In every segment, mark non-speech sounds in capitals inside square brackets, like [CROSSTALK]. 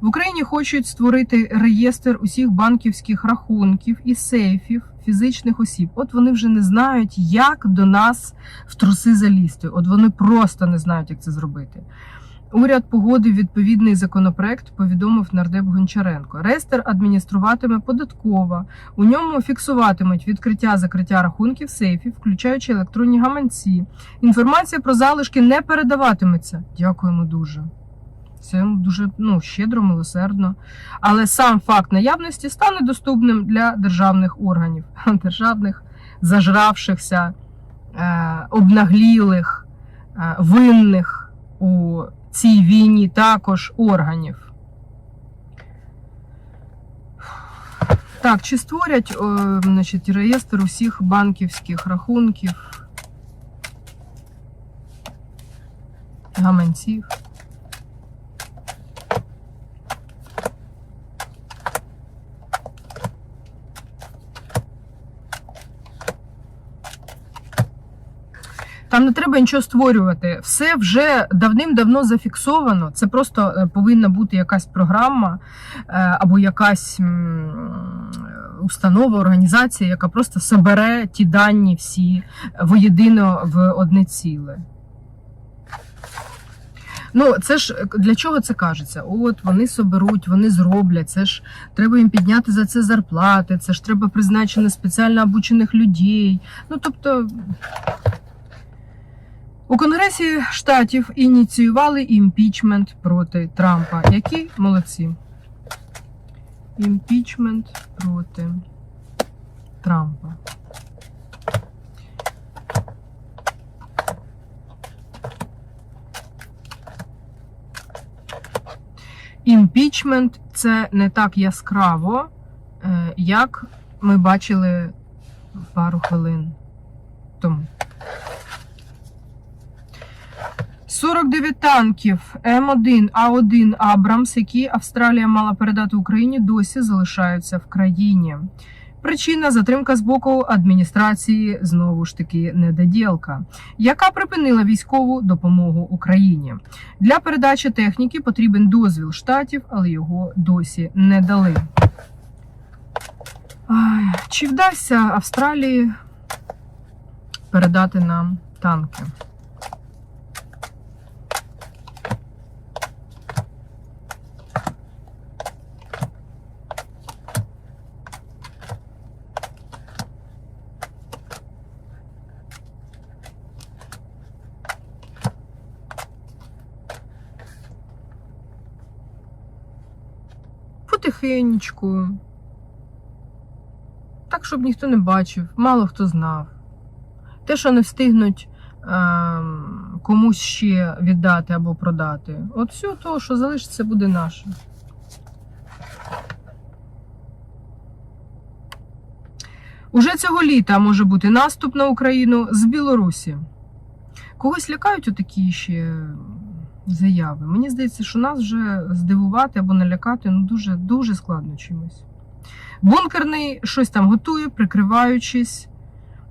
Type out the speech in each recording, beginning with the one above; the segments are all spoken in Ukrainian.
В Україні хочуть створити реєстр усіх банківських рахунків і сейфів фізичних осіб. От вони вже не знають, як до нас в труси залізти. От вони просто не знають, як це зробити. Уряд погодив відповідний законопроект, повідомив нардеп Гончаренко. Реєстр адмініструватиме податкова. У ньому фіксуватимуть відкриття закриття рахунків сейфів, включаючи електронні гаманці. Інформація про залишки не передаватиметься. Дякуємо дуже. Це дуже ну, щедро, милосердно. Але сам факт наявності стане доступним для державних органів, [LAUGHS] державних зажравшихся, е, обнаглілих, е, винних у цій війні також органів. Так, чи створять значить, реєстр усіх банківських рахунків, гаманців? Там не треба нічого створювати. Все вже давним-давно зафіксовано. Це просто е, повинна бути якась програма е, або якась установа, організація, яка просто собере ті дані всі воєдино в одне ціле. Ну, це ж для чого це кажеться? От вони соберуть, вони зроблять. Це ж треба їм підняти за це зарплати, це ж треба призначити спеціально обучених людей. Ну тобто. У Конгресі штатів ініціювали імпічмент проти Трампа. Які молодці? Імпічмент проти Трампа. Імпічмент це не так яскраво, е, як ми бачили пару хвилин тому. 49 танків М1 А1 Абрамс, які Австралія мала передати Україні, досі залишаються в країні. Причина затримка з боку адміністрації знову ж таки недоділка, яка припинила військову допомогу Україні. Для передачі техніки потрібен дозвіл штатів, але його досі не дали. Чи вдасться Австралії передати нам танки? Потихенечку. Так, щоб ніхто не бачив, мало хто знав. Те, що не встигнуть ем, комусь ще віддати або продати. От все того, що залишиться, буде наше. Уже цього літа може бути наступ на Україну з Білорусі. Когось лякають отакі ще заяви. Мені здається, що нас вже здивувати або налякати ну, дуже, дуже складно чимось. Бункерний щось там готує, прикриваючись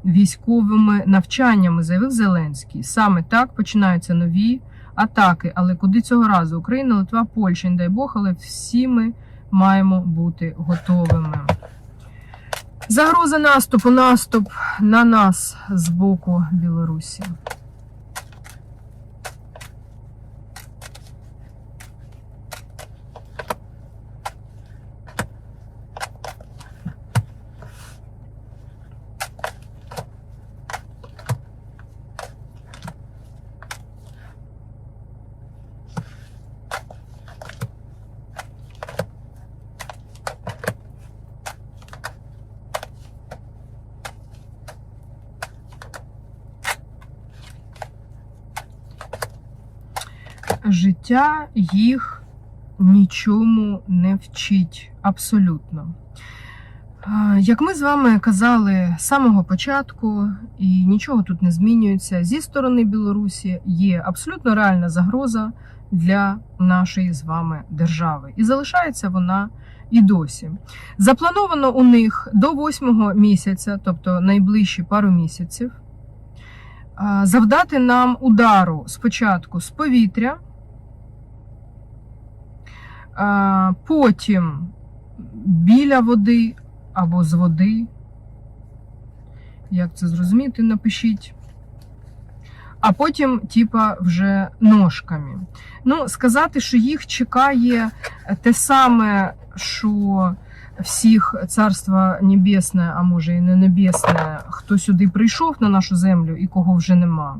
військовими навчаннями, заявив Зеленський. Саме так починаються нові атаки. Але куди цього разу? Україна, Литва, Польща, не дай Бог, але всі ми маємо бути готовими. Загроза наступу, наступ на нас з боку Білорусі. Життя їх нічому не вчить абсолютно. Як ми з вами казали з самого початку, і нічого тут не змінюється, зі сторони Білорусі є абсолютно реальна загроза для нашої з вами держави. І залишається вона і досі. Заплановано у них до восьмого місяця, тобто найближчі пару місяців, завдати нам удару спочатку з повітря. Потім біля води або з води. Як це зрозуміти, напишіть. А потім, типа, вже ножками. Ну, сказати, що їх чекає те саме, що всіх царство небесне, а може і не небесне, хто сюди прийшов на нашу землю і кого вже нема.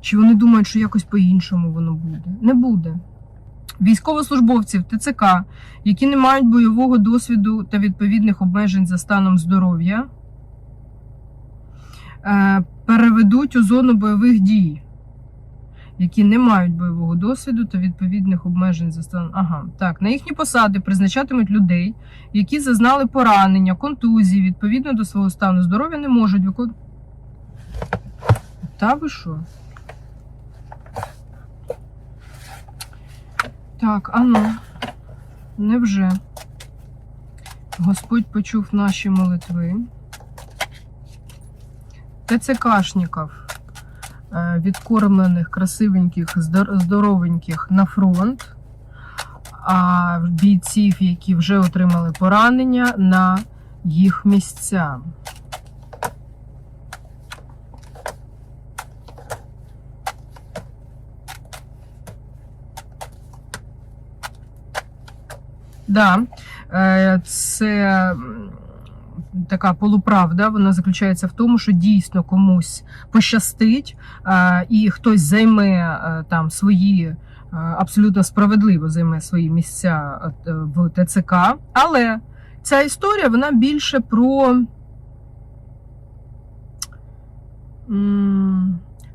Чи вони думають, що якось по-іншому воно буде? Не буде. Військовослужбовців ТЦК, які не мають бойового досвіду та відповідних обмежень за станом здоров'я, е, переведуть у зону бойових дій, які не мають бойового досвіду та відповідних обмежень за станом. Ага, так, на їхні посади призначатимуть людей, які зазнали поранення, контузії, відповідно до свого стану здоров'я, не можуть виконувати. Та ви що? Так, ану, невже Господь почув наші молитви. ТЦКшників, е, відкормлених, красивеньких, здоровеньких на фронт, а бійців, які вже отримали поранення, на їх місця. Да, е, це така полуправда. Вона заключається в тому, що дійсно комусь пощастить, е, і хтось займе е, там свої. Абсолютно справедливо займе свої місця в ТЦК. Але ця історія вона більше про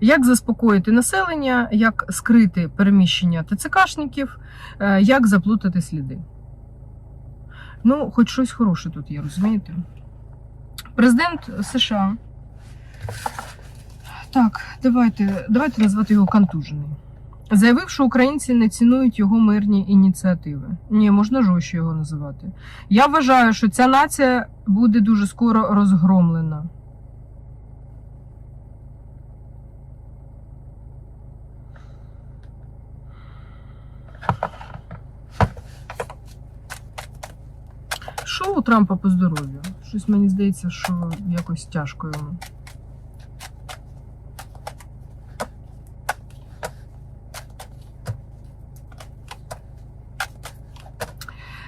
як заспокоїти населення, як скрити переміщення ТЦКшників, як заплутати сліди. Ну, хоч щось хороше тут є, розумієте? Президент США. Так, давайте, давайте назвати його контужений. Заявив, що українці не цінують його мирні ініціативи. Ні, можна жорстче його називати. Я вважаю, що ця нація буде дуже скоро розгромлена. Що у Трампа по здоров'ю? Щось мені здається, що якось тяжко йому.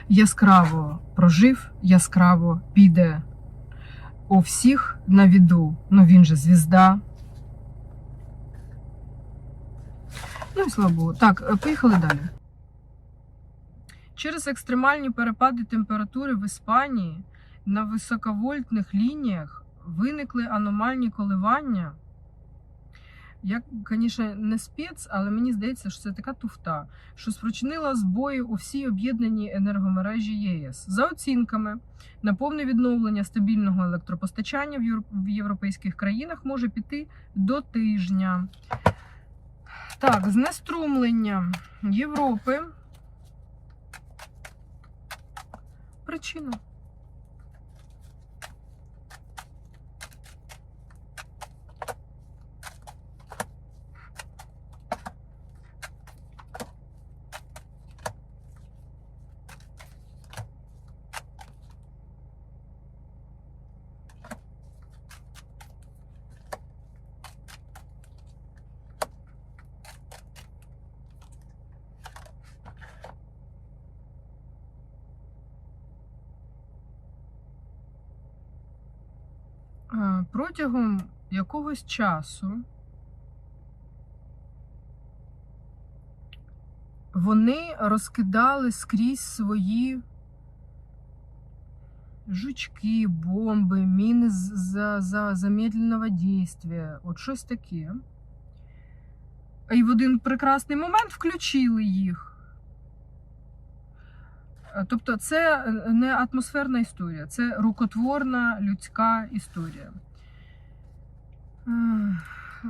Яскраво прожив, яскраво піде у всіх на віду. Ну він же звізда. Ну і слава Богу. Так, е, поїхали далі. Через екстремальні перепади температури в Іспанії на високовольтних лініях виникли аномальні коливання. Я, звісно, не спец, але мені здається, що це така туфта, що спричинила збої у всій об'єднаній енергомережі ЄС. За оцінками, на повне відновлення стабільного електропостачання в європейських країнах може піти до тижня. Так, знеструмлення Європи. Причина. Е, Протягом якогось часу вони розкидали скрізь свої жучки, бомби, міни за, за замедленого дійства, от щось таке. І в один прекрасний момент включили їх. Е, Тобто, це е, не атмосферна історія, це рукотворна людська історія.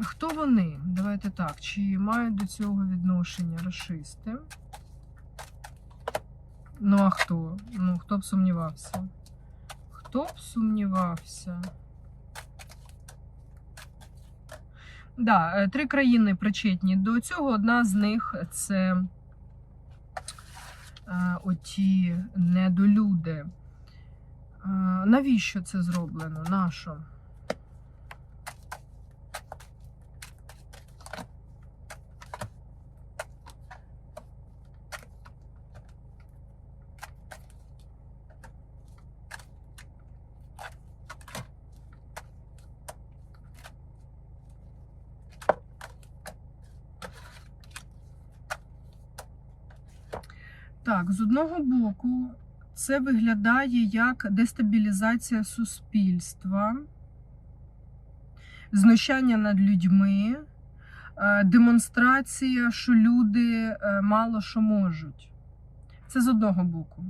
Хто вони? Давайте так. Чи мають до цього відношення расисти? Ну, а хто? Ну, хто б сумнівався? Хто б сумнівався? Да, е, три країни причетні до цього. Одна з них це е, оті недолюди. Е, навіщо це зроблено? Нащо? Так, з одного боку, це виглядає як дестабілізація суспільства, знущання над людьми, е, демонстрація, що люди е, мало що можуть. Це з одного боку.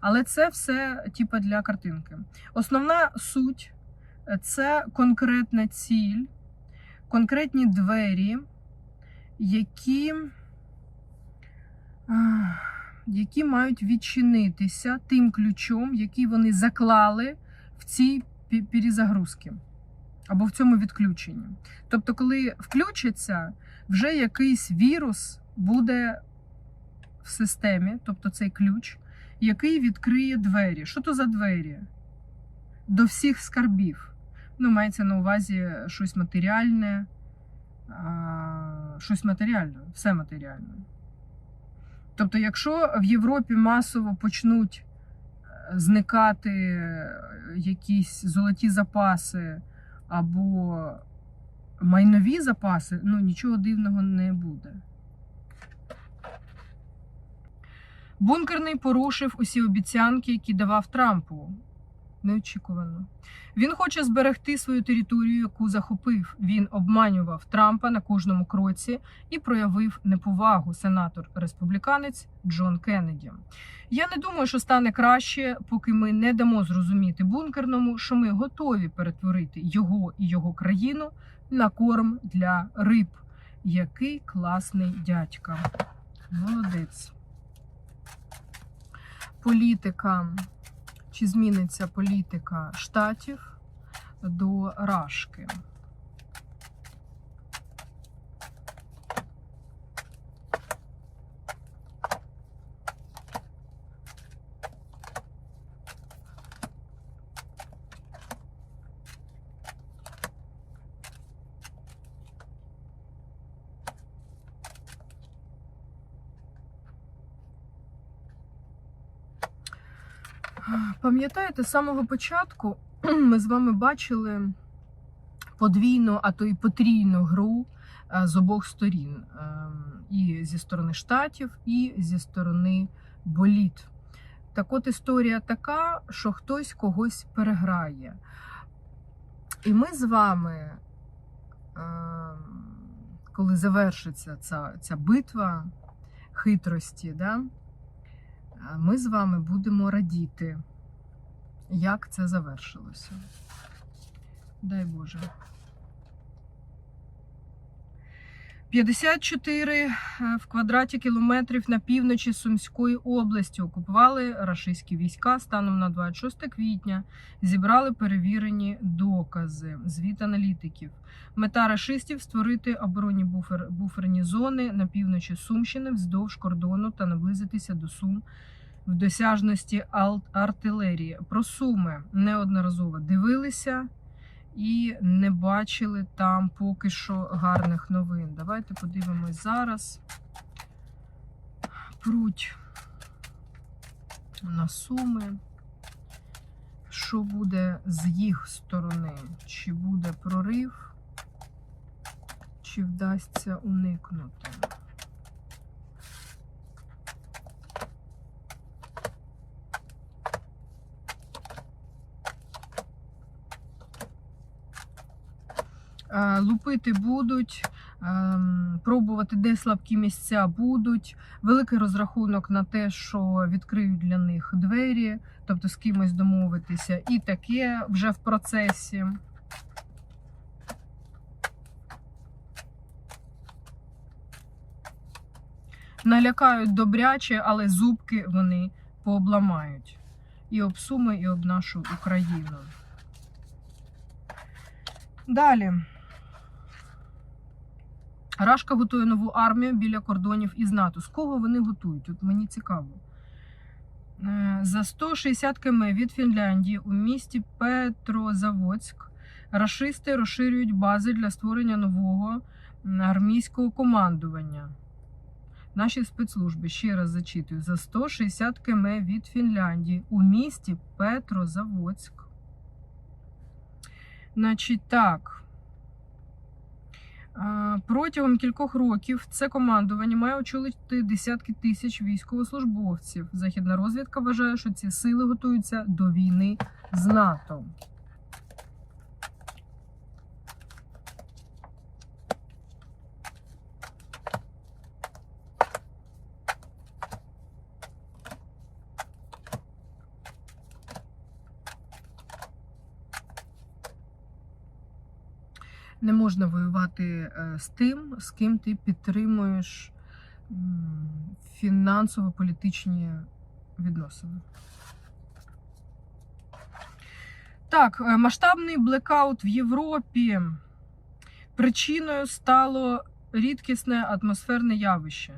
Але це все типу, для картинки. Основна суть е, це конкретна ціль, конкретні двері, які. Які мають відчинитися тим ключом, який вони заклали в цій перезагрузці або в цьому відключенні. Тобто, коли включиться, вже якийсь вірус буде в системі, тобто цей ключ, який відкриє двері. Що то за двері? До всіх скарбів. Ну, мається на увазі щось матеріальне, щось матеріальне, все матеріальне. Тобто, якщо в Європі масово почнуть е, зникати е, якісь золоті запаси або майнові запаси, ну нічого дивного не буде. Бункерний порушив усі обіцянки, які давав Трампу. Неочікувано. Він хоче зберегти свою територію, яку захопив. Він обманював Трампа на кожному кроці і проявив неповагу сенатор республіканець Джон Кеннеді. Я не думаю, що стане краще, поки ми не дамо зрозуміти бункерному, що ми готові перетворити його і його країну на корм для риб. Який класний дядька. Молодець. Політика. Чи зміниться політика штатів до Рашки? Пам'ятаєте, з самого початку [CLEARS THROAT] ми з вами бачили подвійну, а то й потрійну гру е, з обох сторін: Ем, і зі сторони штатів, і зі сторони боліт. Так от історія така, що хтось когось переграє. І ми з вами, ем, коли завершиться ця, ця битва хитрості, да, ми з вами будемо радіти, як це завершилося. Дай Боже. 54 е, в квадраті кілометрів на півночі Сумської області окупували рашистські війська станом на 26 квітня. Зібрали перевірені докази. Звіт аналітиків. Мета рашистів створити оборонні буфер, буферні зони на півночі Сумщини вздовж кордону та наблизитися до Сум в досяжності артилерії. Про суми неодноразово дивилися і не бачили там поки що гарних новин. Давайте подивимось зараз. Пруть на суми. Що буде з їх сторони? Чи буде прорив, чи вдасться уникнути? Лупити будуть, ем, пробувати, де слабкі місця будуть. Великий розрахунок на те, що відкриють для них двері, тобто з кимось домовитися, і таке вже в процесі. Налякають добряче, але зубки вони пообламають. І об Суми, і об нашу Україну. Далі. Рашка готує нову армію біля кордонів із НАТО. З кого вони готують? От мені цікаво. Е, За 160 км від Фінляндії у місті Петрозаводськ рашисти розширюють бази для створення нового армійського командування. Наші спецслужби ще раз зачитую за 160 км від Фінляндії у місті Петрозаводськ. Значить так. Протягом кількох років це командування має очолити десятки тисяч військовослужбовців. Західна розвідка вважає, що ці сили готуються до війни з НАТО. Не можна воювати е, з тим, з ким ти підтримуєш фінансово-політичні відносини. Так, е, масштабний блекаут в Європі. Причиною стало рідкісне атмосферне явище.